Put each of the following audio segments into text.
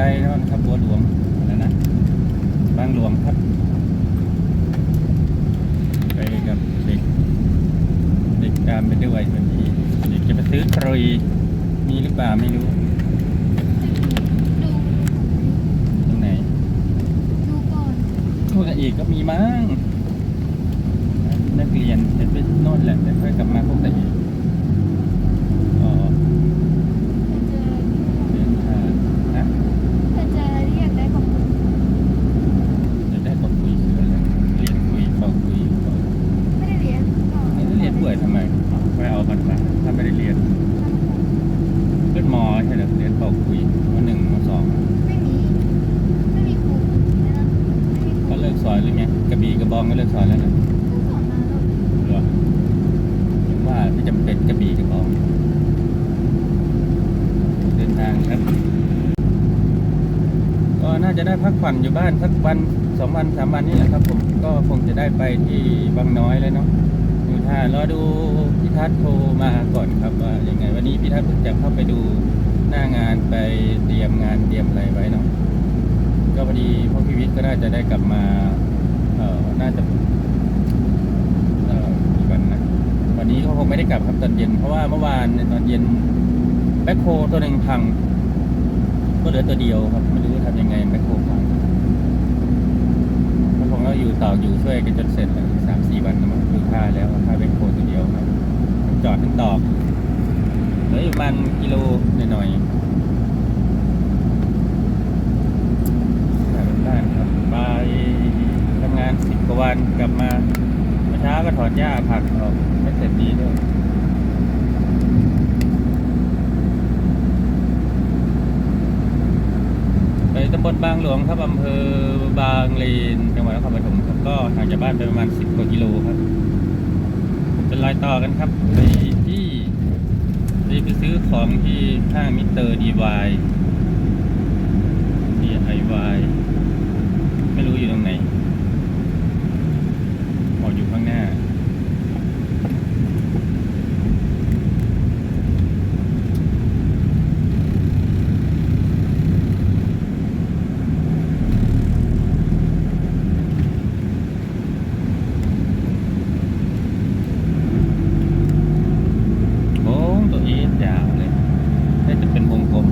ก็น่าจะไปนั่นครับบัวหลวงอะไรนะบางหลวงครับ ไปกับเด็กเด็กตามไปด้วยวันนี้เด็กจะไปซื้อครุยมีหรือเปล่าไม่รู้ดูตรงไหนดูก่อนพวกอีกก็มีมั้งนักเรียนเดี๋ยวไปโน่นแหละเดี๋ยวค่อยกลับมาพวกแต่อีกอ๋อ เจอ เดินทางนะ ถ้าเจออะไรที่อยากได้บอกผม จะได้บอกคุยคืออะไรเรียนคุยเปล่าคุยเปล่า ไม่ได้เรียนต่อ ไม่ได้เรียนป่วยทำไมไปเอามันมาถ้าไม่ได้เรียนเพื่อนมอใช่เหรอเรียนเปล่าคุยมหนึ่งมสอง ไม่มี ไม่มีครูนะไม่มีครู ก็เลิกสอนหรือไงกระบี่กระบองก็เลิกสอนแล้วนะ ก็สอนมาแล้ว เหรอถึงว่าที่จำเป็นกระบี่กระบอง เดินทางครับ ก็น่าจะได้พัก ผ่อนอยู่บ้านสักวันสองวันสามวันนี่แหละครับ ผมก็คงจะได้ไปที่บางน้อยแล้วเนาะดูท่ารอดูพี่ทัศน์โทรมาก่อนครับว่ายังไง วันนี้พี่ทัศน์เพิ่งจะเข้าไปดูหน้างานไปเตรียมงานเตรียมอะไรไว้เนาะก็พอดีพ่อพิวิทย์ก็น่าจะได้กลับมาเอ่อน่าจะเอ่อกี่วันนะวันนี้เขาคงไม่ได้กลับครับตอนเย็น เพราะว่าเมื่อวานในตอนเย็นแบ็คโฮตัวหนึ่งพัง ก็เหลือตัวเดียวครับไม่รู้จะทำยังไงแบ็คโฮ ก็อยู่ต่ออยู่ช่วยกันจนเสร็จแล้วสามสี่วันมั้งอยู่ท่าแล้วท่าเบ็คโคตัวเดียวครับทั้งจอดทั้งตอกเหลืออยู่ประมันกิโลหน่อยๆกลับบ้านครับไปทำงานสิบกว่าวันกลับมาเมื่อเช้าก็ถอนหญ้าผักออกไม่เสร็จดีด้วย ไปตำบลบางหลวงครับอำเภอบางเลนจังหวัดนครปฐมครับก็ห่างจากบ้านไปประมาณสิบกว่ากิโลครับเป็นรอยต่อกันครับไปที่ไปไปซื้อของที่ห้างมิสเตอร์ดีวายดีไอวายไม่รู้อยู่ตรงไหนบอกอยู่ข้างหน้า โค้งตัวเอสยาวเลยน่าจะเป็นวงกลม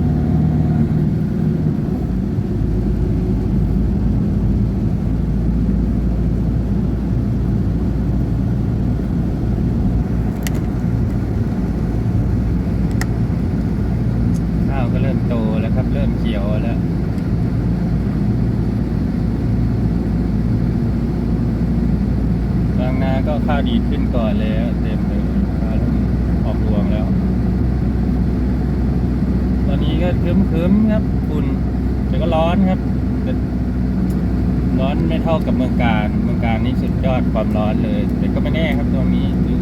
ข้าวก็เริ่มโตแล้วครับ เริ่มเขียวแล้ว บางนาก็ข้าวดีขึ้นก่อนแล้ว เต็มเลยข้าวเริ่มออกรวงแล้ว ตอนนี้ก็ครึ้มๆ ครับฝุ่นแต่ก็ร้อนครับร้อนไม่เท่ากับเมืองการ เมืองการนี่สุดยอดความร้อนเลย แต่ก็ไม่แน่ครับตรงนี้ดู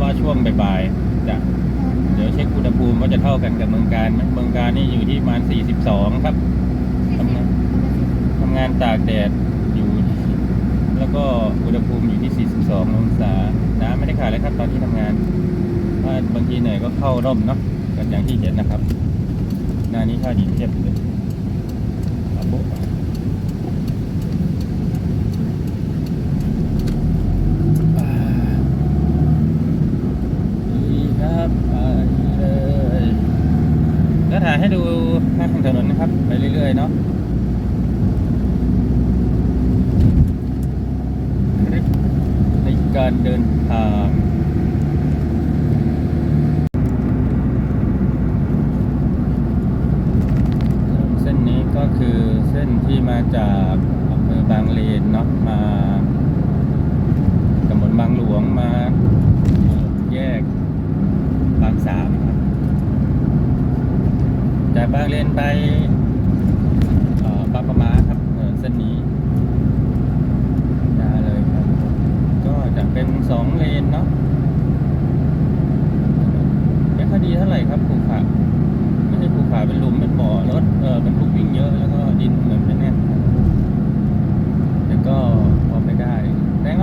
ว่าช่วงบ่ายๆจะเดี๋ยวเช็คอุณหภูมิว่าจะเท่ากันกับเมืองการไหมเมืองการนี่อยู่ที่ประมาณ 42 ครับทำงานทำงานตากแดดอยู่ แล้วก็อุณหภูมิอยู่ที่ 42 องศา น้ำไม่ได้ขาดเลยครับ ตอนที่ทำงาน ถ้าบางทีเหนื่อยก็เข้าร่มเนาะกันอย่างที่เห็นนะครับ หน้านี้ท่าดิเทียบเลยอาโบะอ่าดีครับไปเลยก็ถ่ายให้ดูข้างถนนนะครับ ไปเรื่อยๆเนาะในการเดินทาง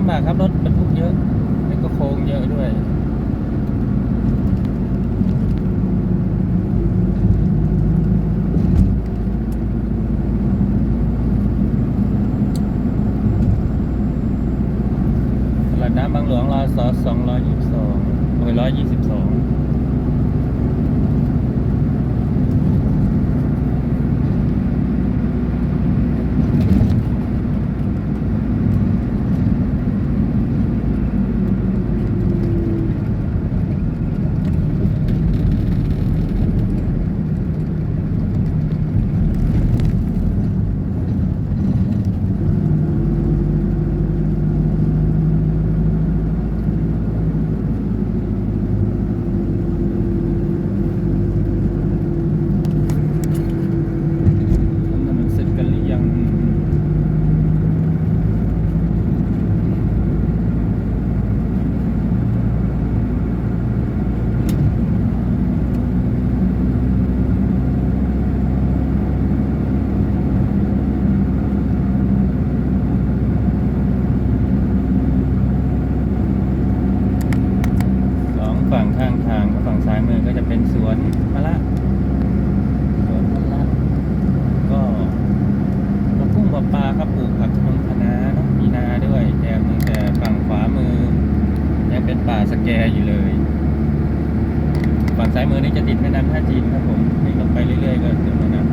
ำบากครับรถบรรทุกเยอะแล้วก็โค้งเยอะด้วย ฝั่งซ้ายมือนี่จะติดแม่น้ำท่าจีนครับผมนี่ลงไปเรื่อยๆก็ถึงแม่นะ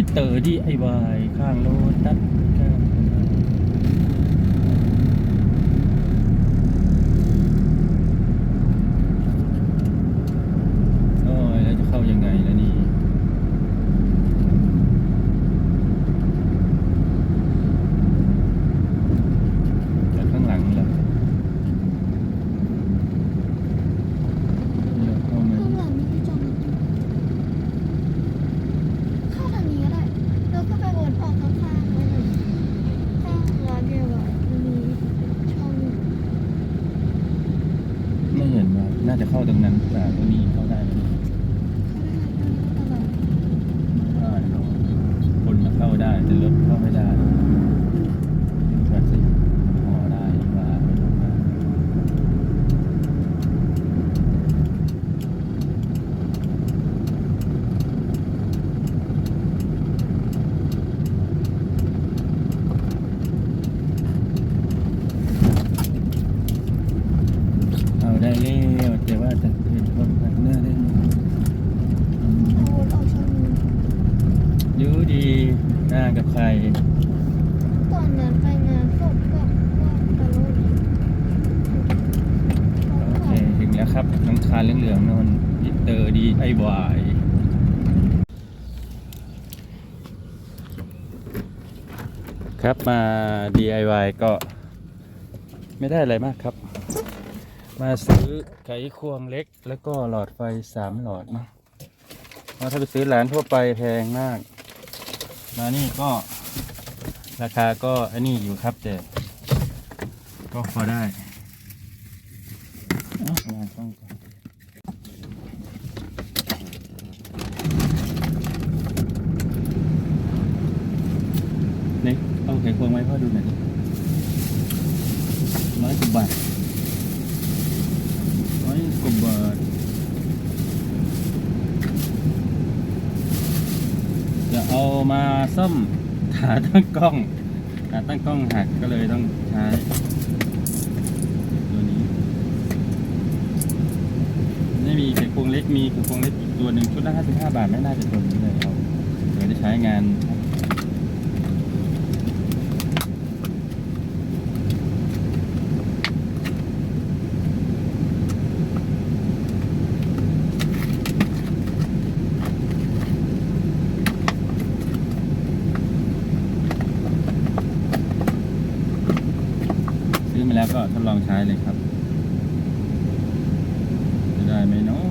ิเตอร์ดีไอวายข้างโลนั้น ตรงนั้นอ่าตรงนี้ งากับใคร ตอนนั้นไปงานศพกับว่าตะลุยโอเค ถึงแล้วครับน้ำคาเหลืองๆนอนยิเตอร์ดีไอวายครับมา DIY ก็ไม่ได้อะไรมากครับ มาซื้อไขควงเล็ก แล้วก็หลอดไฟสามหลอดนะเพราะถ้าไปซื้อร้านทั่วไปแพงมาก มานี่ก็ราคาก็อันนี้อยู่ครับแต่ก็พอได้เนี่ต้องไขควงไว้พ่อดูหน่อยร้อยสิบบาท ซ่อมขาตั้งกล้องขาตั้งกล้องหักก็เลยต้องใช้ตัวนี้ไม่มีไขควงเล็กมีไขควงเล็กอีกตัวหนึ่งชุดละ55 บาทไม่น่าจะทนเลยเอาเดี๋ยวได้ใช้งาน แล้วก็ทดลองใช้เลยครับ จะได้ไหมเนาะ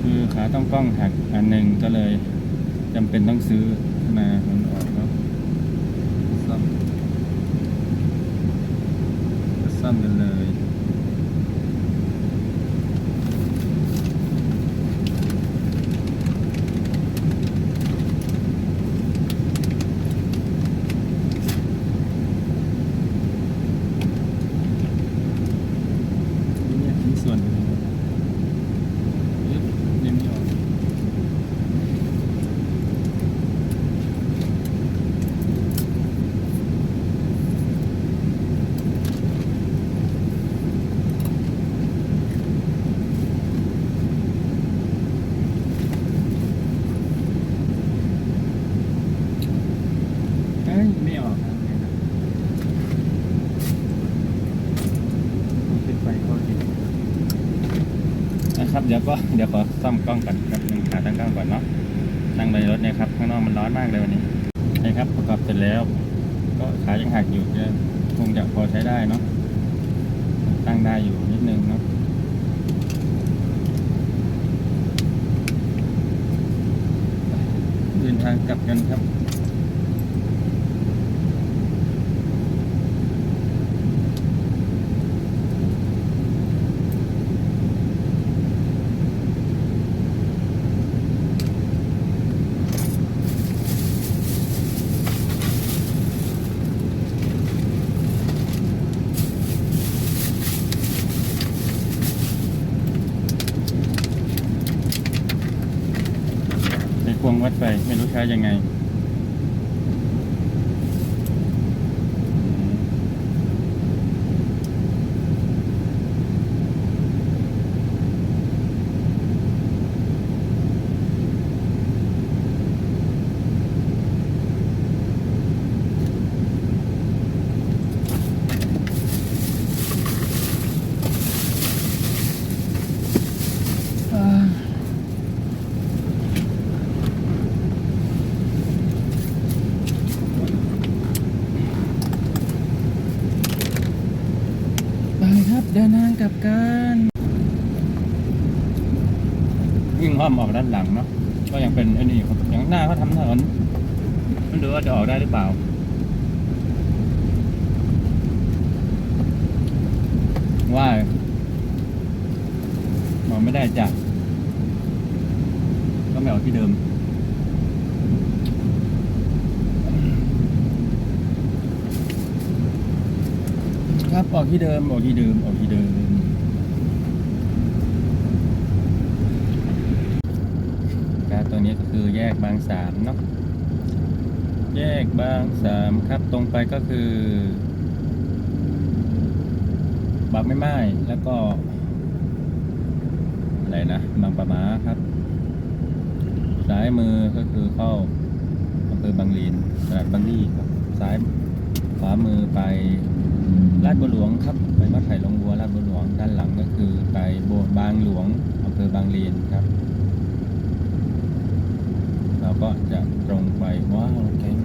คือขาต้องกล้องหักอันหนึ่งก็เลยจำเป็นต้องซื้อมามันออกเนาะซ่อมก็ซ่อมกันเลย นี่เนี่ยชิ้นส่วนเป็นยังไงยึดดึงไม่ออกเอ้ยไม่ออกครับปิดไฟเข้าดี นะครับเดี๋ยวก็เดี๋ยวขอซ่อมกล้องก่อนครับนึงขาตั้งกล้องก่อนเนาะนั่งในรถเนี่ยครับข้างนอกมันร้อนมากเลยวันนี้ใช่ครับประกอบเสร็จแล้ว ก็ขายังหักอยู่จะคงจะพอใช้ได้เนาะตั้งได้อยู่นิดนึงเนาะเดินทางกลับกันครับ ในควงวัดไปไม่รู้ใช้ ยังไง ไปครับเดินทางก ลับกันวิ่งอ้อมออกด้านหลังเนาะก็ยังเป็นไอ้นี่อย่างหน้าเขาทำถนนไม่รู้ว่าจะออกได้หรือเปล่าว่าออกไม่ได้จ้ะก็ไม่ออกที่เดิมครับออกที่เดิมออกที่เดิมออกที่เดิมครับตรง นี้ก็คือแยกบางสามเนาะแยกบางสามครับตรงไปก็คือบางไม่ไม้แล้วก็ อะไรนะบางปะมาครับซ้ายมือก็คือเข้าอำเภอบางลีนตลาดบางลี่ครับซ้ายขวามือไปลาดบัวหลวงครับไปวัดไผ่ลงบัวลาดบัวหลวงด้านหลังก็คือไปโบสถ์บางหลวงอำเภอบางเลนครับ ก็จะตรงไปว้าวรถเก๋ง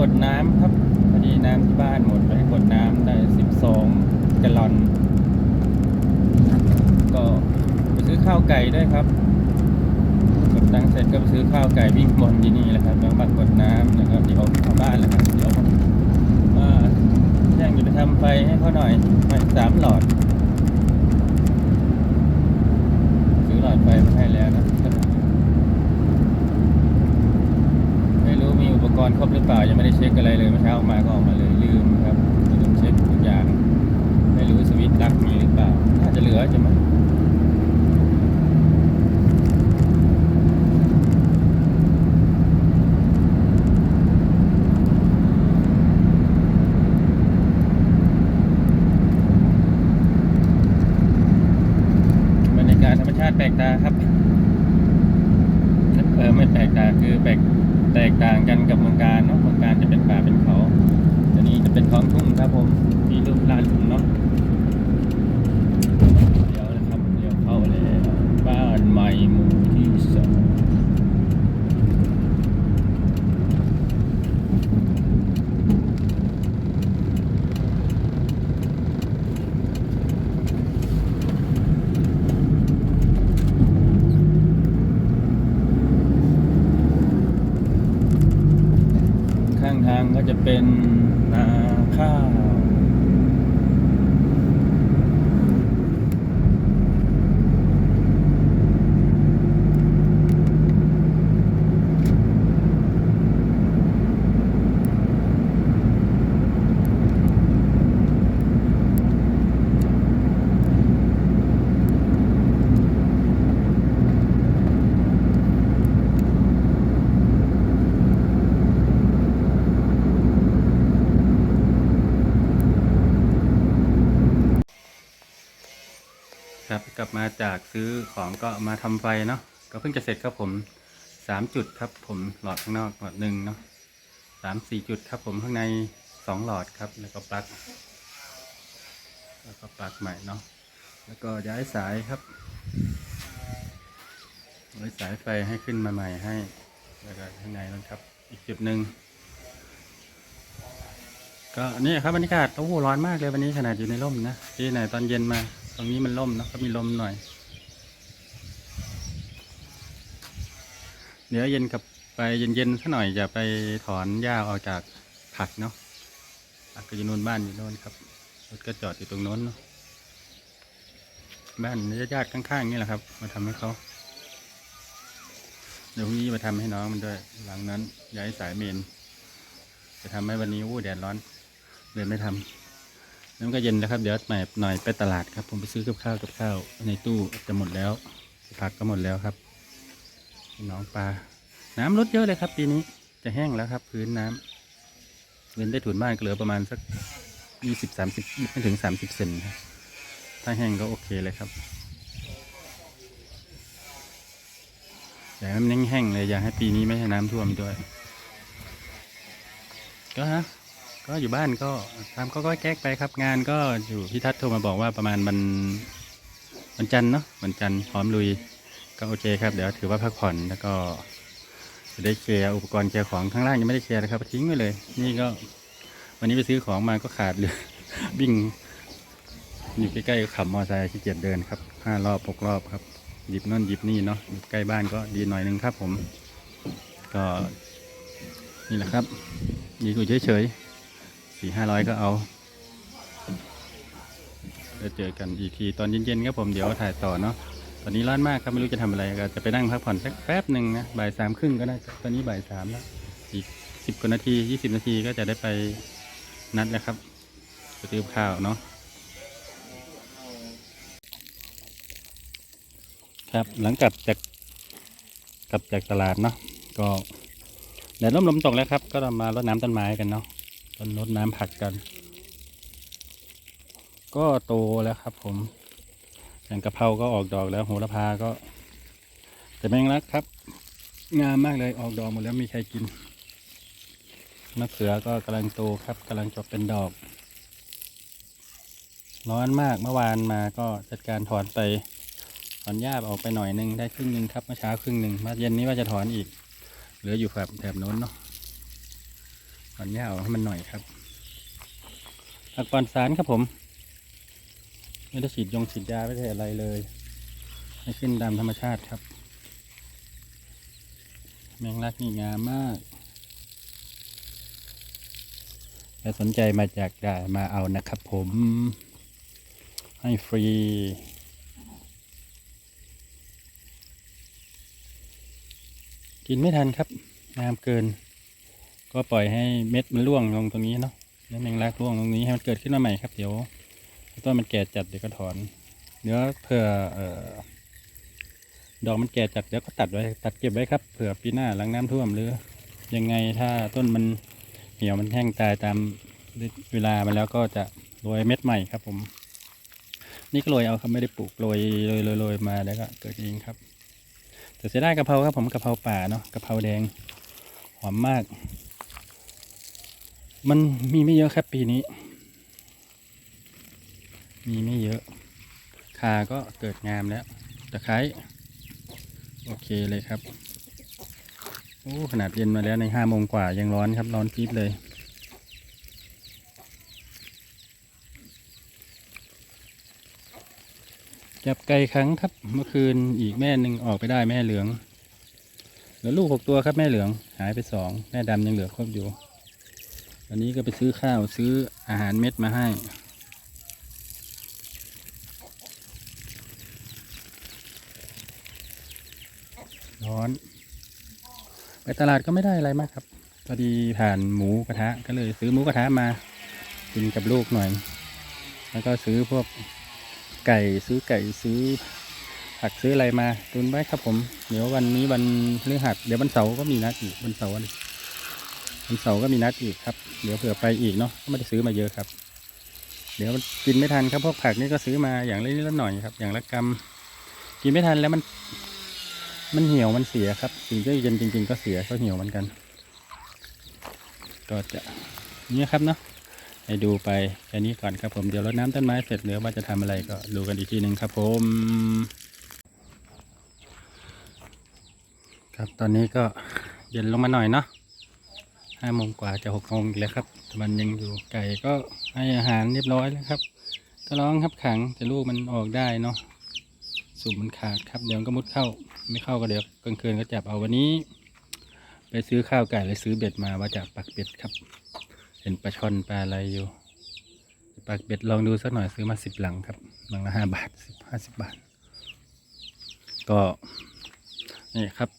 กดน้ำครับพอดีน้ำที่บ้านหมดไปกดน้ำได้สิบสองแกลลอน ก็ไปซื้อข้าวไก่ด้วยครับกดตังเสร็จก็ไปซื้อข้าวไก่วิ่งบนที่นี่แหละครับแล้วมากดน้ำแล้วก็เดี๋ยวเข้าบ้านแล้วครับเดี๋ยวว่าแจ้งจะไปทำไฟให้เขาหน่อยไฟสามหลอด ซื้อหลอดไฟมาให้แล้วนะ ไม่รู้มี อุปกรณ์ครบหรือเปล่ายังไม่ได้เช็คอะไรเลยเมื่อเช้าออกมาก็ออกมาเลยลืมครับลืมเช็คทุกอย่าง ไม่รู้สวิตช์ลักมีหรือเปล่าน่าจะเหลือจะมั้งบรรยากาศธรรมชาติแปลกตาครับเออไม่แปลกตาคือแปลก แตกต่างกันกับเมืองการเนาะเมืองการจะเป็นป่าเป็นเขาอันนี้จะเป็นท้องทุ่งครับผมมีรูปลานทุ่งเนาะเดี๋ยวนะครับเดี๋ยวเข้าเลยบ้านใหม่หมู่ที่สองข้างทางก็จะ เป็นนาข้าว ครับกลับมา จากซื้อของก็มาทำไฟเนาะก็เพิ่งจะเสร็จครับผมสามจุดครับผมหลอดข้างนอกหลอดหนึ่งเนาะสามสี่จุดครับผมข้างในสองหลอดครับ แล้วก็ปลั๊กแล้วก็ปลั๊กใหม่เนาะแล้วก็ย้ายสายครับย้ายสายไฟให้ขึ้นมาใหม่ให้แล้วก็ข้างในนั่นครับ อีกจุดหนึ่งก็นี่ครับบรรยากาศโอ้โหร้อนมากเลยวันนี้ขนาดอยู่ในร่มนะที่ไหนตอนเย็นมา ตรงนี้มันร่มเนอะก็มีลมหน่อย เดี๋ยวเย็นกับไปเย็นๆสักหน่อยจะไปถอนหญ้าออกจากผักเนาะผักก็อยู่โน่นบ้านอยู่โน่นครับรถก็จอดอยู่ตรงโน้นเนาะบ้านญาติๆข้างๆนี่แหละครับ มาทำให้เขาเดี๋ยวพรุ่งนี้มาทำให้น้องมันด้วย หลังนั้นย้ายสายเมน จะทำให้วันนี้อู้แดดร้อนเลยไม่ทำ น้ำก็เย็นแล้วครับ เดี๋ยวหน่หน่อยไปตลาดครับ ผมไปซื้อกับข้าวกับข้าวในตู้จะหมดแล้ว ผักก็หมดแล้วครับน้องปลา น้ำลดเยอะเลยครับ ปีนี้จะแห้งแล้วครับ พื้นน้ำเว้นได้ถุนบ้านก็เหลือประมาณสักยี่สิบสามสิบไม่ถึงสามสิบเซนครับถ้าแห้งก็โอเคเลยครับอยาให้มันแห้งๆเลย อยากให้ปีนี้ไม่ให้น้ำท่วมด้วย ก็ฮะ ก็อยู่บ้านก็ตามก็ก็แก๊กไปครับ งานก็อยู่พี่ทัศน์โทรมาบอกว่าประมาณวันวันจันทร์เนาะวันจันทร์พร้อมลุยก็โอเคครับ เดี๋ยวถือว่าพักผ่อนแล้วก็จะได้เคลียร์อุปกรณ์เคลียร์ของข้างล่างยังไม่ได้เคลียร์นะครับทิ้งไว้เลย นี่ก็วันนี้ไปซื้อของมาก็ขาดเหลยวิ่งอยู่ใกล้ๆกับขับมอเตอร์ไซค์ขี้เกียจเดินครับห้ารอบหกรอบครับหยิบนั่นหยิบนี่เนาะอยู่ใกล้บ้านก็ดีหน่อยนึงครับผม ก็นี่แหละครับ ดีกว่เฉยๆ สี่ห้าร้อยก็เอาจะเจอกันอีกทีตอนเย็นๆครับผมเดี๋ยวถ่ายต่อเนาะตอนนี้ร้อนมากครับไม่รู้จะทำอะไรก็จะไปนั่งพักผ่อนสักแป๊บหนึ่งนะบ่ายสามครึ่งก็ได้ตอนนี้บ่ายสามแล้วอีกสิบกว่านาทียี่สิบนาทีก็จะได้ไปนัดแล้วครับไปซื้อข้าวเนาะครับหลังกลับจากกลับจากตลาดเนาะก็แดดร่มลมตกแล้วครับ ก็มารดน้ำต้นไม้กันเนาะ ต้นรดน้ำผักกัน ก็โตแล้วครับผมอย่างกะเพราก็ออกดอกแล้วโหระพาก็ แต่แมงลักครับ งามมากเลยออกดอกหมดแล้วมีใครกินมะเขือก็กำลังโตครับกำลังจะเป็นดอก ร้อนมากเมื่อวานมาก็จัดการถอนไปถอนหญ้าออกไปหน่อยนึงได้ครึ่งหนึ่งครับเมื่อเช้าครึ่งหนึ่งมาเย็นนี้ว่าจะถอนอีก เหลืออยู่แถบแถบโน้นเนาะ ถอนหญ้าออกให้มันหน่อยครับผักปลอนสารครับผม ไม่ได้ฉีดยงฉีดยาไม่ได้อะไรเลยให้ขึ้นตามธรรมชาติครับ แมงลักนี่งามมากใครสนใจมาจากได้มาเอานะครับผม ให้ฟรีกินไม่ทันครับ งามเกิน ก็ปล่อยให้เม็ดมันร่วงลงตรงนี้เนาะแล้วแมงลักร่วงตรงนี้ให้มันเกิดขึ้นมาใหม่ครับเดี๋ยวต้นมันแก่จัดเดี๋ยวก็ถอนเดี๋ยวเผื่อเออดอกมันแก่จัดเดี๋ยวก็ตัดไว้ตัดเก็บไว้ครับเผื่อปีหน้าหลังน้ำท่วมหรือ ยังไงถ้าต้นมันเหี่ยวมันแห้งตายตามเวลามันแล้วก็จะโรยเม็ดใหม่ครับ ผม นี่ก็โรยเอาครับไม่ได้ปลูกโรยโรยโรยโรยมาแล้วก็เกิดเองครับแต่เสียดายกะเพราครับผมกะเพราป่าเนาะกะเพราแดงหอมมาก มันมีไม่เยอะครับปีนี้ มีไม่เยอะคาก็เกิดงามแล้วตะไคร้โอเคเลยครับโอ้ขนาดเย็นมาแล้วในห้าโมงกว่ายังร้อนครับ ร้อนพีดเลย จับไก่ครั้งครับ เมื่อคืนอีกแม่หนึ่งออกไปได้แม่เหลืองเหลือลูกหกตัวครับแม่เหลือง หายไปสองแม่ดำยังเหลือครบอยู่ วันนี้ก็ไปซื้อข้าวซื้ออาหารเม็ดมาให้ ร้อน ไปตลาดก็ไม่ได้อะไรมากครับพอดีผ่านหมูกระทะก็เลยซื้อหมูกระทะมากินกับลูกหน่อย แล้วก็ซื้อพวกไก่ซื้อไก่ซื้อผักซื้ออะไรมาตุนไว้ครับผม เดี๋ยววันนี้วันพฤหัสเดี๋ยววันเสาร์ก็มีนัดอีกวันเสาร์ วันเสาร์ก็มีนัดอีกครับ เดี๋ยวเผื่อไปอีกเนาะก็ไม่ได้ซื้อมาเยอะครับ เดี๋ยวกินไม่ทันครับพวกผักนี่ก็ซื้อมาอย่างเละนิดหน่อยครับ อย่างละกำกินไม่ทันแล้วมัน มันเหี่ยวมันเสียครับสิ่งที่เย็นจริง ๆ ก็เสียก็เหี่ยวเหมือนกัน ก็จะเนี่ยครับเนาะให้ดูไปแค่นี้ก่อนครับผมเดี๋ยวรดน้ำต้นไม้เสร็จเดี๋ยวว่าจะทำอะไรก็ดูกันอีกทีหนึ่งครับ ผม ครับตอนนี้ก็เย็นลงมาหน่อยเนาะ ห้าโมงกว่าจะหกโมงอีกแล้วครับมันยังอยู่ไก่ก็ให้อาหารเรียบร้อยแล้วครับก็ร้องครับขังแต่ลูกมันออกได้เนาะสูบมันขาดครับเดี๋ยวก็มุดเข้า ไม่เข้าก็เดี๋ยวกลางคืนก็จับเอาวันนี้ ไปซื้อข้าวไก่เลยซื้อเบ็ดมาว่าจากปักเบ็ดครับ เห็นปลาช่อนปลาอะไรอยู่ปักเบ็ดลองดูสักหน่อยซื้อมาสิบหลังครับหลังละห้าบาทสิบห้าสิบบาท ก็นี่ครับ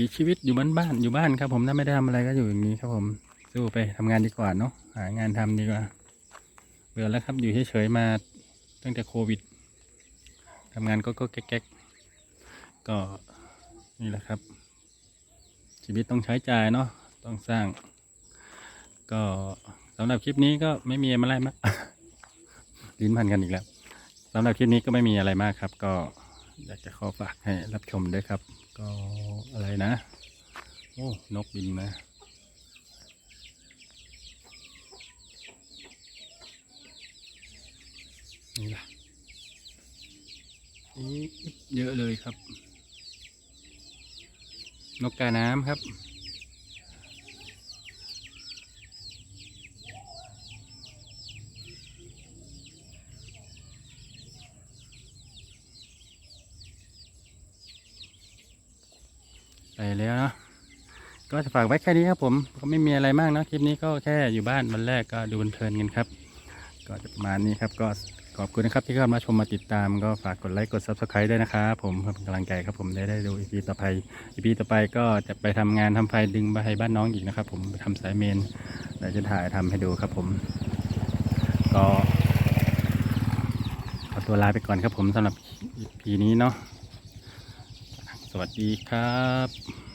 สีชีวิตอยู่บ้านบ้านอยู่บ้านครับ ผมถ้าไม่ได้ทำอะไรก็อยู่อย่างนี้ครับผมสู้ไปทำงานดีกว่าเนาะหางานทำดีกว่าเบื่อแล้วครับอยู่เฉยๆมาตั้งแต่โควิดทำงานก็ก็แก๊กๆก็นี่แหละครับ ชีวิตต้องใช้จ่ายเนาะต้องสร้าง ก็สำหรับคลิปนี้ก็ไม่มีอะไรมากลิ้นพันกันอีกแล้วสำหรับคลิปนี้ก็ไม่มีอะไรมากครับ ก็ อยากจะขอฝากให้รับชมด้วยครับ ก็อะไรนะ โอ้ นกบินมานี่ล่ะอีกเยอะเลยครับ นกกาน้ำครับ แล้วเนาะก็จะฝากไว้แค่นี้ครับผมก็ไม่มีอะไรมากเนะคลิปนี้ก็แค่อยู่บ้านวันแรกก็ดูเพลินกันครับ ก็จะประมาณนี้ครับ ก็ขอบคุณนะครับที่เข้ามาชมมาติดตาม ก็ฝากกดไลค์กด subscribe ด้วยนะครับผมเพื่อเป็นกำลังใจครับผมได้ได้ดูอีพีต่อไปอีพีต่อไปก็จะไปทำงานทำไฟดึงไปให้บ้านน้องอีกนะครับ ผมไปทำสายเมนเดี๋ยวจะถ่ายทำให้ดูครับผม ก็ขอตัวลาไปก่อนครับผมสำหรับ EP นี้เนาะสวัสดีครับ